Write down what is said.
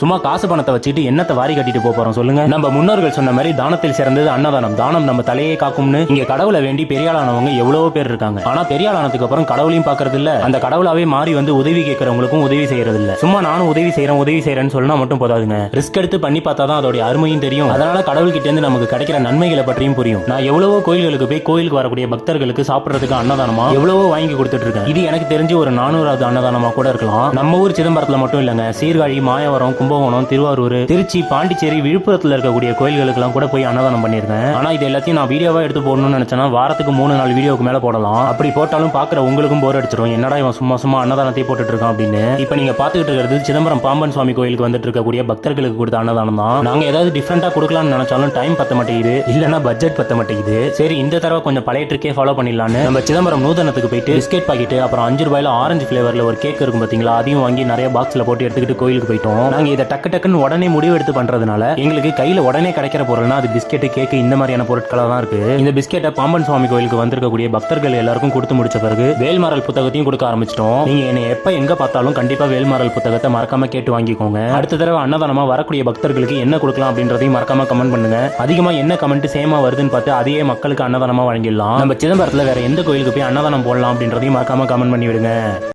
சும்மா காசு பணத்தை வச்சுட்டு என்னத்தை வாரி கட்டிட்டு போறோம் சொல்லுங்க? நம்ம முன்னோர்கள் சொன்ன மாதிரி தானத்தில் சிறந்தது அன்னதானம். தானம் நம்ம தலையை காக்கும்னு. இங்க கடவுளை வேண்டி பெரியாளானவங்க எவ்வளவோ பேர் இருக்காங்க. ஆனா பெரியாளானதுக்கு அப்புறம் கடவுளையும் பாக்குறது இல்ல அந்த கடவுளாவே மாறி வந்து உதவி கேட்கறவங்களுக்கும் உதவி செய்யறது இல்ல சும்மா நானும் உதவி செய்யறேன் உதவி செய்யறேன்னு சொன்னா மட்டும் போதாதுங்க. ரிஸ்க் எடுத்து பண்ணி பார்த்தா தான் அதோட அருமையும் தெரியும். அதனால கடவுள் கிட்ட இருந்து நமக்கு கிடைக்கிற நன்மைகளை பற்றியும் புரியும். நான் எவ்வளவோ கோயில்களுக்கு போய் கோயிலுக்கு வரக்கூடிய பக்தர்களுக்கு சாப்பிடுறதுக்கு அன்னதானமா? எவ்வளவோ வாங்கி கொடுத்துட்டு இருக்கேன் இது எனக்கு தெரிஞ்சு ஒரு நானூறாவது அன்னதானமா கூட இருக்கலாம். நம்ம ஊர் சிதம்பரத்துல மட்டும் இல்லங்க. சீர்காழி மாயவரம் கும்பகோணம் திருவாரூர் திருச்சி பாண்டிச்சேரி விழுப்புரத்தில் இருக்கக்கூடிய கோயில்களுக்கெல்லாம் கூட போய் அன்னதானம் பண்ணியிருக்கேன். ஆனால் இது எல்லாத்தையும் நான் வீடியோவாக எடுத்து போடணும்னு நினச்சேன்னா வாரத்துக்கு மூணு நாலு வீடியோக்கு மேலே போடலாம். அப்படி போட்டாலும் பார்க்குற உங்களுக்கும் போர் அடிச்சிடும் என்னடா இவன் சும்மா சும்மா அன்னதானத்தை போட்டுட்டு இருக்கான் அப்படின்னு. இப்போ நீங்கள் பார்த்துக்கிட்டு இருக்கிறது சிதம்பரம் பாம்பன் சுவாமி கோயிலுக்கு வந்துட்டு இருக்கக்கூடிய பக்தர்களுக்கு கொடுத்த அன்னதானம் தான். நாங்கள் ஏதாவது டிஃப்ரெண்ட்டாக கொடுக்கலாம்னு நினச்சாலும் டைம் பத்த மாட்டேங்குது. இல்லைனா பட்ஜெட் பத்த மாட்டேங்குது. சரி இந்த தடவை கொஞ்சம் பழைய ட்ரிக்கே ஃபாலோ பண்ணிடலான்னு. நம்ம சிதம்பரம் நூதனத்துக்கு போயிட்டு பிஸ்கெட் பாக்கெட் அப்புறம் அஞ்சு ரூபாயில ஆரஞ்சு ஃப்ளேவரில் ஒரு கேக் இருக்கும் பார்த்தீங்களா அதையும் வாங்கி நிறைய பாக்ஸில் போட்டு எடுத்துக்கிட்டு கோயிலுக்கு போயிட்டோம். நாங்கள் இதை டக்கு டக்குன்னு உடனே முடிவு எடுத்து பண்றதுனால எங்களுக்கு கையில உடனே கிடைக்கிற பொருள்னா அது பிஸ்கெட் கேக் இந்த மாதிரியான பொருட்களா தான் இருக்கு. இந்த பிஸ்கெட்டை பாம்பன் சுவாமி கோயிலுக்கு வந்திருக்கக்கூடிய பக்தர்கள் எல்லாருக்கும் கொடுத்து முடிச்ச பிறகு வேல்மாரல் புத்தகத்தையும் கொடுக்க ஆரம்பிச்சிட்டோம். நீங்க என்னை எப்ப எங்க பார்த்தாலும் கண்டிப்பா வேல்மாரல் புத்தகத்தை மறக்காம கேட்டு வாங்கிக்கோங்க. அடுத்த தடவை அன்னதானமா வரக்கூடிய பக்தர்களுக்கு என்ன கொடுக்கலாம் அப்படின்றதையும் மறக்காம கமெண்ட் பண்ணுங்க. அதிகமா என்ன கமெண்ட் சேமா வருதுன்னு பார்த்து அதையே மக்களுக்கு அன்னதானமா வழங்கிடலாம். நம்ம சிதம்பரத்துல வேற எந்த கோயிலுக்கு போய் அன்னதானம் போடலாம் அப்படின்றதையும் மறக்காம கமெண்ட் பண்ணி விடுங்க.